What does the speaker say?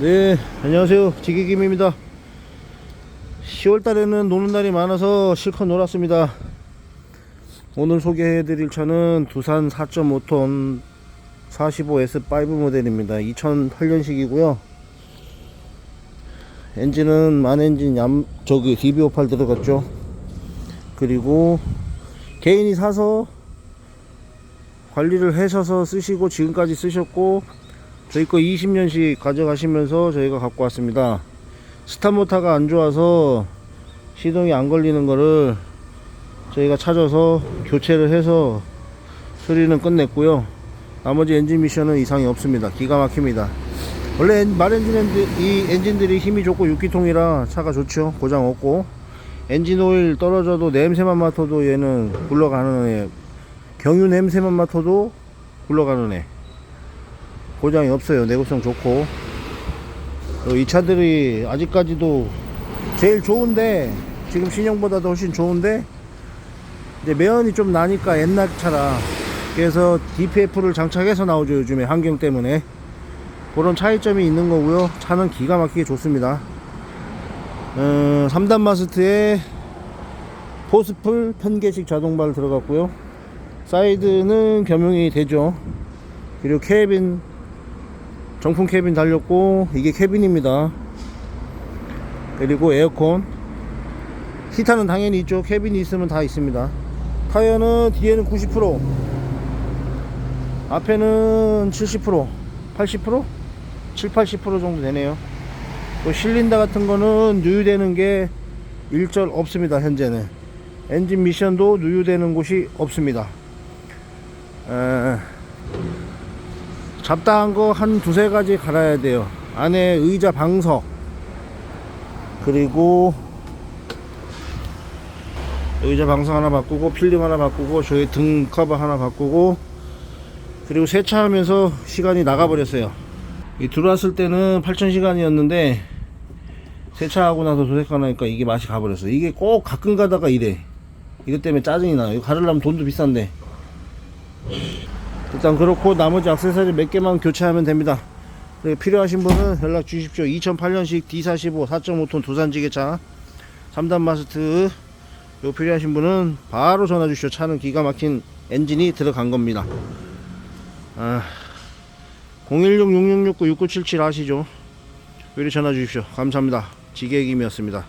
네, 안녕하세요. 지기김입니다. 10월 달에는 노는 날이 많아서 실컷 놀았습니다. 오늘 소개해드릴 차는 두산 4.5톤 45S5 모델입니다. 2008년식이고요. 엔진은 만엔진 얌, 저기 DB58 들어갔죠. 그리고 개인이 사서 관리를 하셔서 쓰시고 지금까지 쓰셨고 저희 거 20년씩 가져가시면서 저희가 갖고 왔습니다. 스타모타가 안 좋아서 시동이 안 걸리는 거를 저희가 찾아서 교체를 해서 수리는 끝냈고요. 나머지 엔진 미션은 이상이 없습니다. 기가 막힙니다. 원래 엔- 말엔진 엔진, 이 엔진들이 힘이 좋고 6기통이라 차가 좋죠. 고장 없고 엔진 오일 떨어져도 냄새만 맡아도 얘는 굴러가는 애. 경유 냄새만 맡아도 굴러가는 애. 고장이 없어요. 내구성 좋고. 어, 이 차들이 아직까지도 제일 좋은데, 지금 신형보다도 훨씬 좋은데, 이제 매연이 좀 나니까 옛날 차라. 그래서 DPF를 장착해서 나오죠. 요즘에 환경 때문에. 그런 차이점이 있는 거고요. 차는 기가 막히게 좋습니다. 어, 3단 마스트에 포스풀 편계식 자동발 들어갔고요. 사이드는 겸용이 되죠. 그리고 캐빈 정품 캐빈 달렸고 이게 캐빈입니다. 그리고 에어컨 히타는 당연히 있죠. 캐빈이 있으면 다 있습니다. 타이어는 뒤에는 90% 앞에는 70% 80% 7, 80% 정도 되네요. 또 실린다 같은 거는 누유되는 게 일절 없습니다. 현재는 엔진 미션도 누유되는 곳이 없습니다. 에, 잡다한 거 한 두세 가지 갈아야 돼요. 안에 의자 방석 그리고 의자 방석 하나 바꾸고 필름 하나 바꾸고 저희 등 커버 하나 바꾸고 그리고 세차하면서 시간이 나가버렸어요. 이 들어왔을 때는 8,000시간이었는데 세차하고 나서 도색하니까 이게 맛이 가버렸어. 이게 꼭 가끔 가다가 이래. 이것 때문에 짜증이 나요. 이거 가르려면 돈도 비싼데. 일단 그렇고 나머지 액세서리 몇 개만 교체하면 됩니다. 필요하신 분은 연락 주십시오. 2008년식 D45 4.5톤 두산지게차 3단 마스트 요 필요하신 분은 바로 전화 주십시오. 차는 기가 막힌 엔진이 들어간 겁니다. 아, 016-6669-6977 아시죠? 요리 전화 주십시오. 감사합니다. 지게김이었습니다.